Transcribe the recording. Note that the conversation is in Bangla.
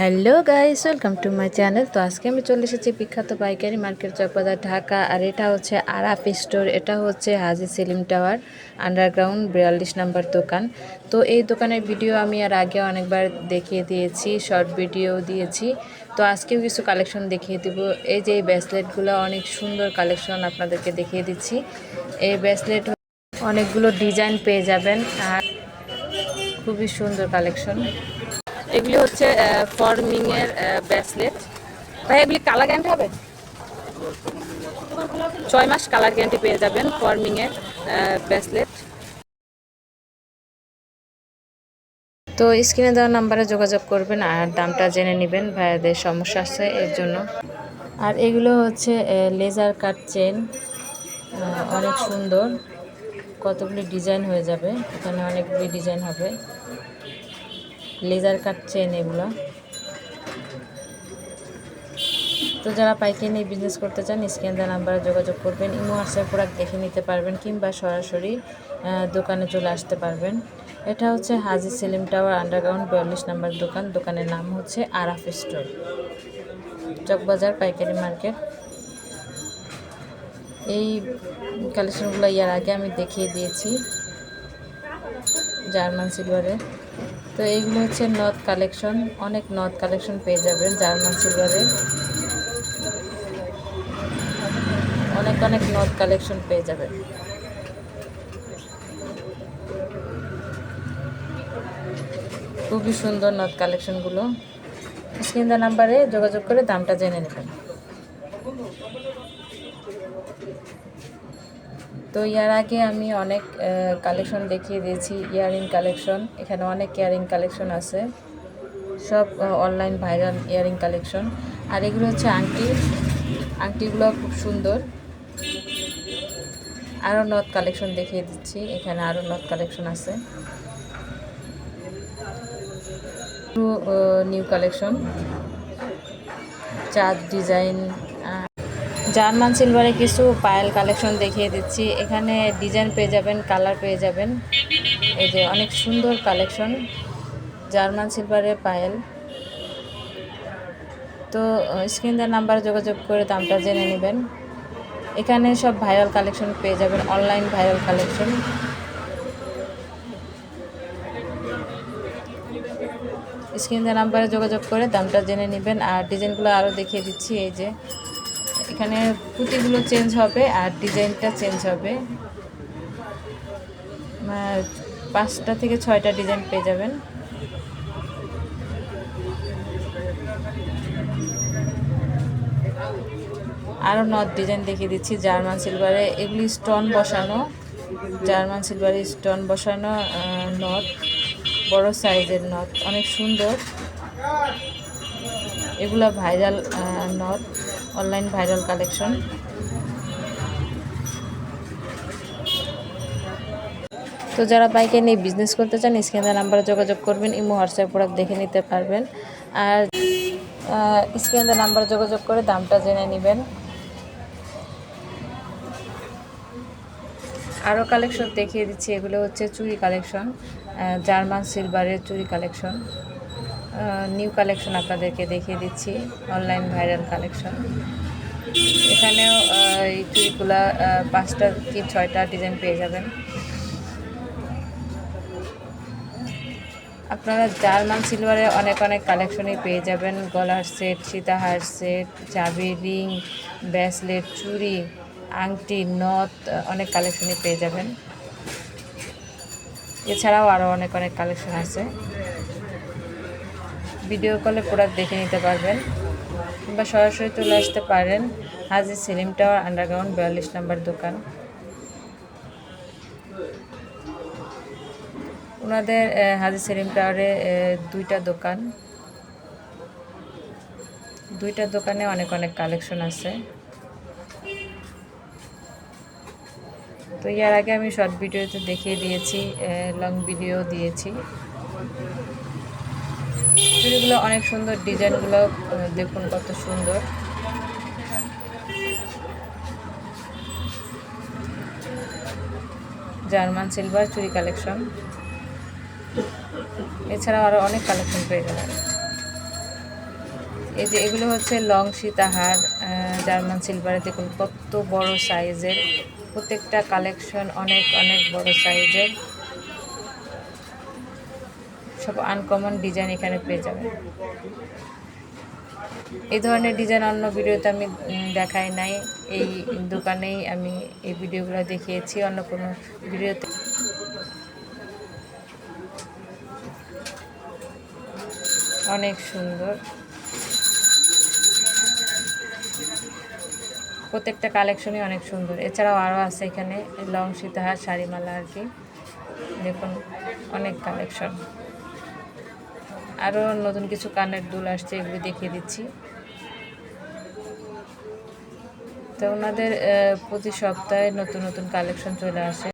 Hello guys, welcome to my channel. তো আজকে আমি চলে এসেছি বিখ্যাত পাইকারি মার্কেট চকবাজার ঢাকা, আর এটা হচ্ছে আরাফ স্টোর, এটা হচ্ছে হাজি সেলিম টাওয়ার, আন্ডারগ্রাউন্ড বিয়াল্লিশ নাম্বার দোকান। তো এই দোকানের ভিডিও আমি আর আগে অনেকবার দেখিয়ে দিয়েছি, শর্ট ভিডিও দিয়েছি। তো আজকেও কিছু কালেকশন দেখিয়ে দিব। এই যে এই ব্রেসলেটগুলো অনেক সুন্দর কালেকশন আপনাদেরকে দেখিয়ে দিচ্ছি। এই ব্রেসলেট অনেকগুলো ডিজাইন পেয়ে যাবেন, আর খুবই সুন্দর কালেকশন। এগুলি হচ্ছে ফর্মিং এর ব্রেসলেট ভাই, এগুলি কালার গ্যারান্টি হবে? ছয় মাস কালার গ্যারান্টি পেয়ে যাবেন ফর্মিং এর ব্রেসলেট তো স্ক্রিনে দেওয়া নাম্বারে যোগাযোগ করবেন আর দামটা জেনে নেবেন ভাইয়াদের সমস্যা আছে এর জন্য। আর এগুলো হচ্ছে লেজার কাট চেন অনেক সুন্দর। কতগুলি ডিজাইন হয়ে যাবে, এখানে অনেকগুলি ডিজাইন হবে। লেজার কাট চেন এগুলো। তো যারা পাইকারি নিয়ে বিজনেস করতে চান, স্ক্যান দেওয়া নাম্বারে যোগাযোগ করবেন, ইমো, হোয়াটসঅ্যাপ প্রোডাক্ট দেখে নিতে পারবেন কিংবা সরাসরি দোকানে চলে আসতে পারবেন। এটা হচ্ছে হাজি সেলিম টাওয়ার আন্ডারগ্রাউন্ড বিয়াল্লিশ নাম্বার দোকান। দোকানের নাম হচ্ছে আরাফ স্টোর। চকবাজার পাইকারি মার্কেট। এই কালেকশনগুলো ইয়ার আগে আমি দেখিয়ে দিয়েছি। জার্মান সিলভারের তো এইগুলো হচ্ছে নথ কালেকশন। অনেক নথ কালেকশন পেয়ে যাবেন, জার্মান সিলভারে অনেক অনেক নথ কালেকশন পেয়ে যাবেন। খুবই সুন্দর নথ কালেকশনগুলো। স্ক্রিন নাম্বারে যোগাযোগ করে দামটা জেনে নেবেন। তো ইয়ার আগে আমি অনেক কালেকশন দেখিয়ে দিয়েছি, ইয়ারিং কালেকশন এখানে অনেক ইয়ারিং কালেকশন আছে। সব অনলাইন ভাইরাল ইয়ারিং কালেকশন আর এগুলো হচ্ছে আংটি, আংটিগুলো খুব সুন্দর। আরও নথ কালেকশন দেখিয়ে দিচ্ছি, এখানে আরও নথ কালেকশন আছে। নিউ কালেকশন চাঁদ ডিজাইন জার্মান সিলভারে কিছু পায়েল কালেকশন দেখিয়ে দিচ্ছি। এখানে ডিজাইন পেয়ে যাবেন কালার পেয়ে যাবেন। এই যে অনেক সুন্দর কালেকশন জার্মান সিলভারের পায়েল তো স্ক্রিন দেওয়ার নাম্বারে যোগাযোগ করে দামটা জেনে নেবেন। এখানে সব ভাইরাল কালেকশন পেয়ে যাবেন অনলাইন ভাইরাল কালেকশন স্ক্রিন নাম্বারে যোগাযোগ করে দামটা জেনে নেবেন। আর ডিজাইনগুলো আরও দেখিয়ে দিচ্ছি, এই যে। এখানে পুঁতিগুলো চেঞ্জ হবে আর ডিজাইনটা চেঞ্জ হবে। পাঁচটা থেকে ছয়টা ডিজাইন পেয়ে যাবেন। আরও নথ ডিজাইন দেখিয়ে দিচ্ছি, জার্মান সিলভারে। এগুলি স্টোন বসানো, জার্মান সিলভারে স্টোন বসানো নথ বড় সাইজের নথ অনেক সুন্দর। এগুলো ভাইরাল নথ অনলাইন ভাইরাল কালেকশন তো যারা বাইকে নিয়ে বিজনেস করতে চান স্ক্রিনের নাম্বারে যোগাযোগ করবেন, ইমো হোয়াটসঅ্যাপ প্রোডাক্ট দেখে নিতে পারবেন। আর স্ক্রিনের নাম্বারে যোগাযোগ করে দামটা জেনে নেবেন। আরও কালেকশন দেখিয়ে দিচ্ছি, এগুলো হচ্ছে চুরি কালেকশন জার্মান সিলভারের চুরি কালেকশন নিউ কালেকশন আপনাদেরকে দেখিয়ে দিচ্ছি অনলাইন ভাইরাল কালেকশন এখানেও এই চুড়িগুলা পাঁচটা কি ছয়টা ডিজাইন পেয়ে যাবেন। আপনারা জার্মান সিলভারে অনেক অনেক কালেকশনই পেয়ে যাবেন। গলার সেট সীতাহার সেট চাবি রিং ব্রেসলেট চুড়ি, আংটি নথ অনেক কালেকশনই পেয়ে যাবেন। এছাড়াও আরও অনেক অনেক কালেকশন আছে। ভিডিও কলে প্রোডাক্ট দেখে নিতে পারবেন। কিংবা সরাসরি চলে আসতে পারেন হাজি সেলিম টাওয়ার আন্ডারগ্রাউন্ড বিয়াল্লিশ নম্বর দোকান। ওনাদের হাজি সেলিম টাওয়ারে দুইটা দোকান। দুইটা দোকানে অনেক অনেক কালেকশন আছে। তো ইয়ার আগে আমি শর্ট ভিডিওতে দেখিয়ে দিয়েছি লং ভিডিও দিয়েছি। চুড়িগুলো অনেক সুন্দর, ডিজাইনগুলো দেখুন কত সুন্দর। জার্মান সিলভার চুরি কালেকশন। এছাড়াও আরও অনেক কালেকশন পেয়ে যাবেন এই যে এগুলো হচ্ছে লং সীতাহার জার্মান সিলভারে দেখুন কত বড় সাইজের। প্রত্যেকটা কালেকশন অনেক অনেক বড় সাইজের। সব আনকমন ডিজাইন এখানে পেয়ে যাবেন এই ধরনের ডিজাইন অন্য ভিডিওতে আমি দেখাই নাই। এই দোকানেই আমি এই ভিডিওগুলো দেখিয়েছি, অন্য কোনো ভিডিওতে অনেক সুন্দর। প্রত্যেকটা কালেকশনই অনেক সুন্দর। এছাড়াও আরও আছে এখানে, লং সীতাহার শাড়িমালা আর কি। দেখুন, অনেক কালেকশন আরও নতুন কিছু কানের দুল আসছে, এগুলো দেখিয়ে দিচ্ছি। তো ওনাদের প্রতি সপ্তাহে নতুন নতুন কালেকশন চলে আসে।